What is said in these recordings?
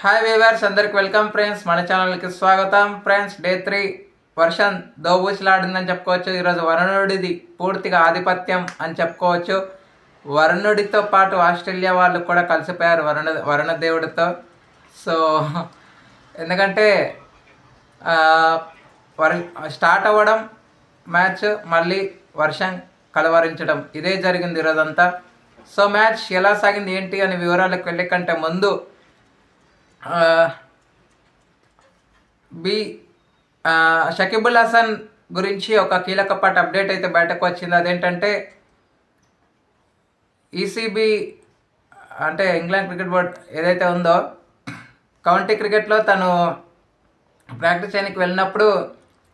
Hi viewers అందరికి welcome friends మన ఛానల్కి స్వాగతం. ఫ్రెండ్స్ డే త్రీ వర్షం దోబూచులాడిందని చెప్పుకోవచ్చు. ఈరోజు వరుణుడిది పూర్తిగా ఆధిపత్యం అని చెప్పుకోవచ్చు. వరుణుడితో పాటు ఆస్ట్రేలియా వాళ్ళు కూడా కలిసిపోయారు వరుణ వరుణ దేవుడితో సో ఎందుకంటే వర్ స్టార్ట్ అవ్వడం మ్యాచ్ మళ్ళీ వర్షం కలవరించడం ఇదే జరిగింది ఈరోజంతా. సో మ్యాచ్ ఎలా సాగింది ఏంటి అనే వివరాలకు వెళ్ళే కంటే ముందు బి షకీబుల్ హసన్ గురించి ఒక కీలకపాటి అప్డేట్ అయితే బయటకు వచ్చింది. అదేంటంటే ఈసీబీ అంటే ఇంగ్లాండ్ క్రికెట్ బోర్డ్ ఏదైతే ఉందో కౌంటీ క్రికెట్లో తను ప్రాక్టీస్ చేయడానికి వెళ్ళినప్పుడు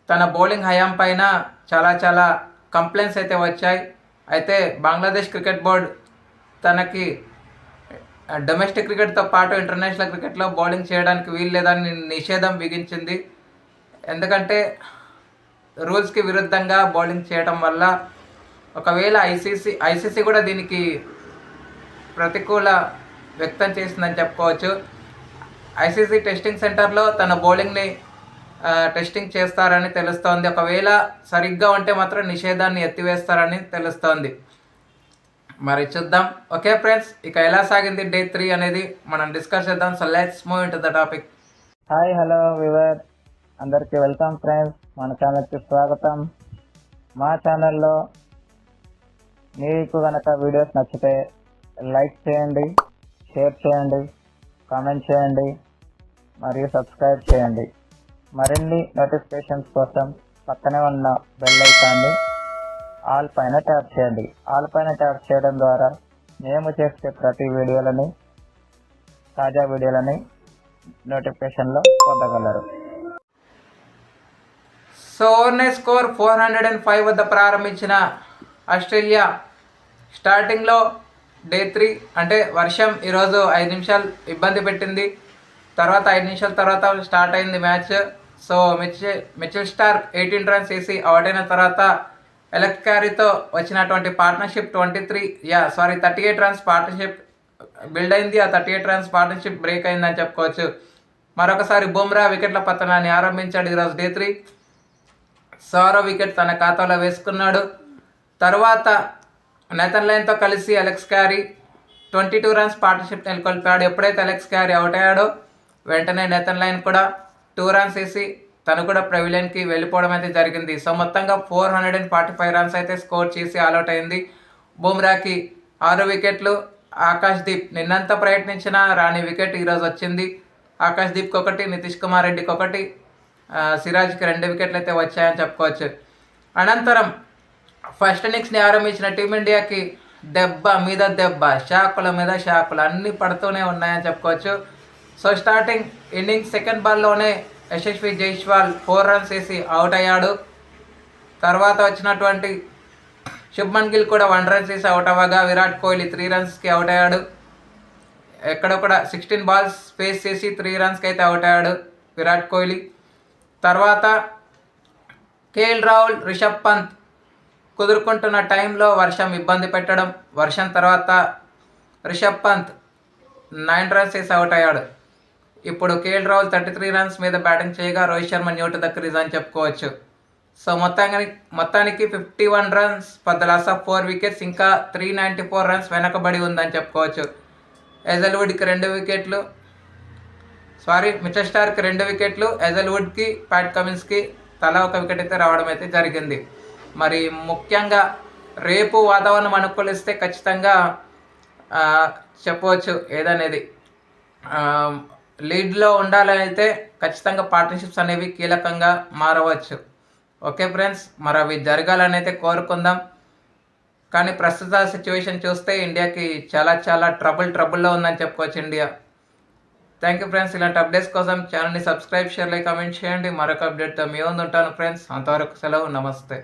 తన బౌలింగ్ హయాం పైన చాలా చాలా కంప్లైంట్స్ అయితే వచ్చాయి. అయితే బంగ్లాదేశ్ క్రికెట్ బోర్డ్ తనకి డొమెస్టిక్ క్రికెట్తో పాటు ఇంటర్నేషనల్ క్రికెట్లో బౌలింగ్ చేయడానికి వీలు లేదని నిషేధం బిగించింది ఎందుకంటే రూల్స్కి విరుద్ధంగా బౌలింగ్ చేయడం వల్ల ఒకవేళ ఐసీసీ ఐసీసీ కూడా దీనికి ప్రతికూల వ్యక్తం చేసిందని చెప్పుకోవచ్చు. ఐసీసీ టెస్టింగ్ సెంటర్లో తన బౌలింగ్ని టెస్టింగ్ చేస్తారని తెలుస్తోంది. ఒకవేళ సరిగ్గా ఉంటే మాత్రం నిషేధాన్ని ఎత్తివేస్తారని తెలుస్తోంది. మరి చూద్దాం. ఓకే ఫ్రెండ్స్ ఇక ఎలా సాగింది డే త్రీ అనేది మనం డిస్కస్ చేద్దాం. So let's move in the topic hi hello viewer అందరికీ వెల్కమ్ ఫ్రెండ్స్. మన ఛానల్కి స్వాగతం. మా ఛానల్లో మీకు కనుక వీడియోస్ నచ్చితే లైక్ చేయండి షేర్ చేయండి కామెంట్ చేయండి మరియు సబ్స్క్రైబ్ చేయండి. మరిన్ని నోటిఫికేషన్స్ కోసం పక్కనే ఉన్న బెల్ ఐకాన్ని ఆల్ పైన ట్యాప్ చేయండి. ఆల్ పైన ట్యాప్ చేయడం ద్వారా మేము చేసే ప్రతి వీడియోలని తాజా వీడియోలని నోటిఫికేషన్లో పొందగలరు. So overnight score four hundred and five వద్ద ప్రారంభించిన ఆస్ట్రేలియా స్టార్టింగ్లో డే త్రీ అంటే వర్షం ఈరోజు ఐదు నిమిషాలు ఇబ్బంది పెట్టింది. తర్వాత ఐదు నిమిషాల తర్వాత స్టార్ట్ అయింది match. So Mitchell Mitchell Starc eighteen runs వేసి అవుట్ అయిన తర్వాత ఎలక్ట్ క్యారీతో వచ్చినటువంటి partnership twenty three ya sorry thirty eight runs partnership build అయింది. ఆ thirty eight runs partnership break అయిందని చెప్పుకోవచ్చు. మరొకసారి బుమ్రా వికెట్ల పతనాన్ని ఆరంభించాడు ఈరోజు డే త్రీ సౌరవ్ వికెట్ తన ఖాతాలో వేసుకున్నాడు. తర్వాత నెతన్ లైన్తో కలిసి Alex Carey twenty two runs partnership నెలకొల్పాడు. ఎప్పుడైతే అలెక్స్ క్యారీ అవుట్ అయ్యాడో వెంటనే నెతన్ లైన్ కూడా టూ రన్స్ వేసి తను కూడా ప్రవిలియన్కి వెళ్ళిపోవడం అయితే జరిగింది. సో మొత్తంగా four hundred and forty five runs అయితే స్కోర్ చేసి ఆల్అౌట్ అయింది. బుమ్రాకి ఆరు వికెట్లు. ఆకాష్ దీప్ నిన్నంత ప్రయత్నించిన రాణి వికెట్ ఈరోజు వచ్చింది. ఆకాష్ దీప్కి ఒకటి నితీష్ కుమార్ రెడ్డికి ఒకటి. సిరాజ్కి రెండు వికెట్లు అయితే వచ్చాయని చెప్పుకోవచ్చు. అనంతరం ఫస్ట్ ఇన్నింగ్స్ని ఆరంభించిన టీమిండియాకి దెబ్బ మీద దెబ్బ షాకుల మీద షాకులు అన్నీ పడుతూనే ఉన్నాయని చెప్పుకోవచ్చు. సో స్టార్టింగ్ ఇన్నింగ్స్ సెకండ్ బాల్లోనే యశస్వి జైస్వాల్ ఫోర్ రన్స్ వేసి అవుట్ అయ్యాడు. తర్వాత వచ్చినటువంటి శుభ్మన్ గిల్ కూడా వన్ రన్స్ వేసి అవుట్ అవ్వగా విరాట్ కోహ్లీ త్రీ రన్స్కి అవుట్ అయ్యాడు. ఎక్కడొక్కడ సిక్స్టీన్ బాల్స్ ఫేస్ చేసి త్రీ రన్స్కి అయితే అవుట్ అయ్యాడు విరాట్ కోహ్లీ. తర్వాత కేఎల్ రాహుల్ రిషబ్ పంత్ కుదురుకుంటున్న టైంలో వర్షం ఇబ్బంది పెట్టడం వర్షం తర్వాత రిషబ్ పంత్ నైన్ రన్స్ వేసి అవుట్ అయ్యాడు. ఇప్పుడు KL Rahul thirty three runs మీద బ్యాటింగ్ చేయగా రోహిత్ శర్మ న్యూట్ దక్కరీజ్ అని చెప్పుకోవచ్చు. సో మొత్తానికి మొత్తానికి fifty one runs for the loss of four wickets ఇంకా త్రీ నైంటీ ఫోర్ రన్స్ వెనకబడి ఉందని చెప్పుకోవచ్చు. ఎజల్వుడ్కి రెండు వికెట్లు సారీ మిచర్ స్టార్కి రెండు వికెట్లు ఎజల్వుడ్కి ప్యాట్ కమిన్స్కి తలా ఒక వికెట్ అయితే రావడం అయితే జరిగింది. మరి ముఖ్యంగా రేపు వాతావరణం అనుకూలిస్తే ఖచ్చితంగా చెప్పవచ్చు ఏదనేది. లీడ్లో ఉండాలనైతే ఖచ్చితంగా పార్ట్నర్షిప్స్ అనేవి కీలకంగా మారవచ్చు. ఓకే ఫ్రెండ్స్ మరి అవి జరగాలని అయితే కోరుకుందాం. కానీ ప్రస్తుత సిచ్యువేషన్ చూస్తే ఇండియాకి చాలా చాలా ట్రబుల్ ట్రబుల్లో ఉందని చెప్పుకోవచ్చు ఇండియా. థ్యాంక్ యూ ఫ్రెండ్స్ ఇలాంటి అప్డేట్స్ కోసం ఛానల్ని సబ్స్క్రైబ్ షేర్ లైక్ కామెంట్ చేయండి. మరొక అప్డేట్తో మీ ఉంటాను ఫ్రెండ్స్. అంతవరకు సెలవు నమస్తే.